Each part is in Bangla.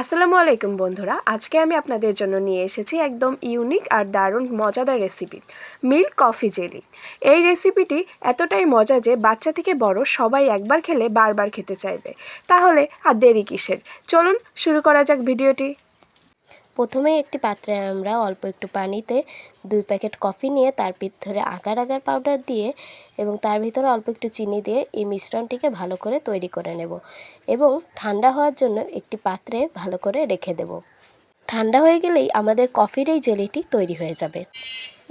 আসসালামু আলাইকুম বন্ধুরা, আজকে আমি আপনাদের জন্য নিয়ে এসেছি একদম ইউনিক আর দারুণ মজাদার রেসিপি মিল্ক কফি জেলি এই রেসিপিটি এতটাই মজা যে বাচ্চা থেকে বড় সবাই একবার খেলে বারবার খেতে চাইবে। তাহলে আর দেরি কিসের? চলুন শুরু করা যাক ভিডিওটি। প্রথমে একটি পাত্রে আমরা অল্প একটু পানিতে দুই প্যাকেট কফি নিয়ে তার ভিতরে আগার আগার পাউডার দিয়ে এবং তার ভিতরে অল্প একটু চিনি দিয়ে এই মিশ্রণটিকে ভালো করে তৈরি করে নেব এবং ঠান্ডা হওয়ার জন্য একটি পাত্রে ভালো করে রেখে দেব। ঠান্ডা হয়ে গেলেই আমাদের কফির এই জেলিটি তৈরি হয়ে যাবে।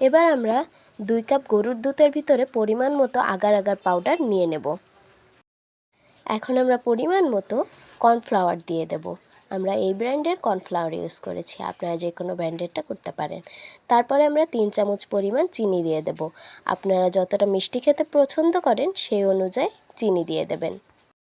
এবার আমরা দুই কাপ গরুর দুধের ভিতরে পরিমাণ মতো আগার আগার পাউডার নিয়ে নেব। এখন আমরা পরিমাণ মতো কর্নফ্লাওয়ার দিয়ে দেব। আমরা এই ব্র্যান্ডের কর্নফ্লাওয়ার ইউজ করেছি। আপনারা যে কোনো ব্র্যান্ডেরটা করতে পারেন। তারপরে আমরা তিন চামচ পরিমাণ চিনি দিয়ে দেব। আপনারা যতটা মিষ্টি খেতে পছন্দ করেন, সেই অনুযায়ী চিনি দিয়ে দেবেন।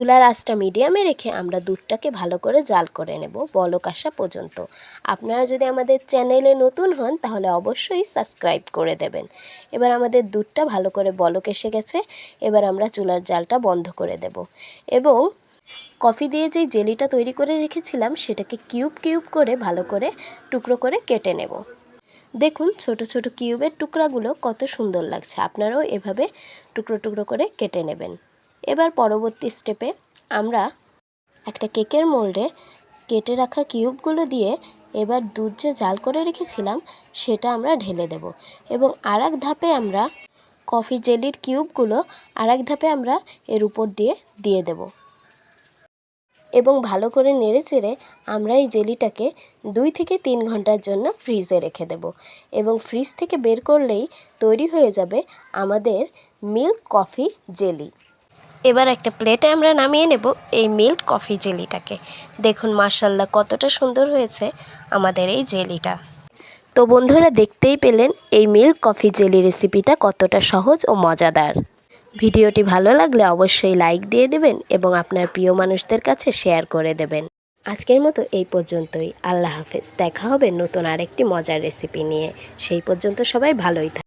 চুলার আঁচটা মিডিয়ামে রেখে আমরা দুধটাকে ভালো করে জাল করে নেব বলক আসা পর্যন্ত। আপনারা যদি আমাদের চ্যানেলে নতুন হন, তাহলে অবশ্যই সাবস্ক্রাইব করে দেবেন। এবার আমাদের দুধটা ভালো করে বলক এসে গেছে। এবার আমরা চুলার জালটা বন্ধ করে দেব। এবং কফি দিয়ে যেই জেলিটা তৈরি করে রেখেছিলাম, সেটাকে কিউব কিউব করে ভালো করে টুকরো করে কেটে নেব। দেখুন, ছোট ছোট কিউবের টুকরাগুলো কত সুন্দর লাগছে। আপনারাও এভাবে টুকরো টুকরো করে কেটে নেবেন। এবার পরবর্তী স্টেপে আমরা একটা কেকের মোল্ডে কেটে রাখা কিউবগুলো দিয়ে এবার দুধ যে জাল করে রেখেছিলাম, সেটা আমরা ঢেলে দেব। এবং আর ধাপে আমরা কফি জেলির কিউবগুলো আর ধাপে আমরা এর উপর দিয়ে দিয়ে দেব। এবং ভালো করে নেড়ে চেড়ে আমরা এই জেলিটাকে দুই থেকে তিন ঘণ্টার জন্য ফ্রিজে রেখে দেব। এবং ফ্রিজ থেকে বের করলেই তৈরি হয়ে যাবে আমাদের মিল্ক কফি জেলি। এবার একটা প্লেটে আমরা নামিয়ে নেব এই মিল্ক কফি জেলিটাকে। দেখুন মার্শাল্লাহ কতটা সুন্দর হয়েছে আমাদের এই জেলিটা। তো বন্ধুরা দেখতেই পেলেন এই মিল্ক কফি জেলি রেসিপিটা কতটা সহজ ও মজাদার। ভিডিওটি ভালো লাগলে অবশ্যই লাইক দিয়ে দেবেন এবং আপনার প্রিয় মানুষদের কাছে শেয়ার করে দেবেন। আজকের মতো এই পর্যন্তই। আল্লাহ হাফেজ। দেখা হবে নতুন আরেকটি মজার রেসিপি নিয়ে। সেই পর্যন্ত সবাই ভালোই থাক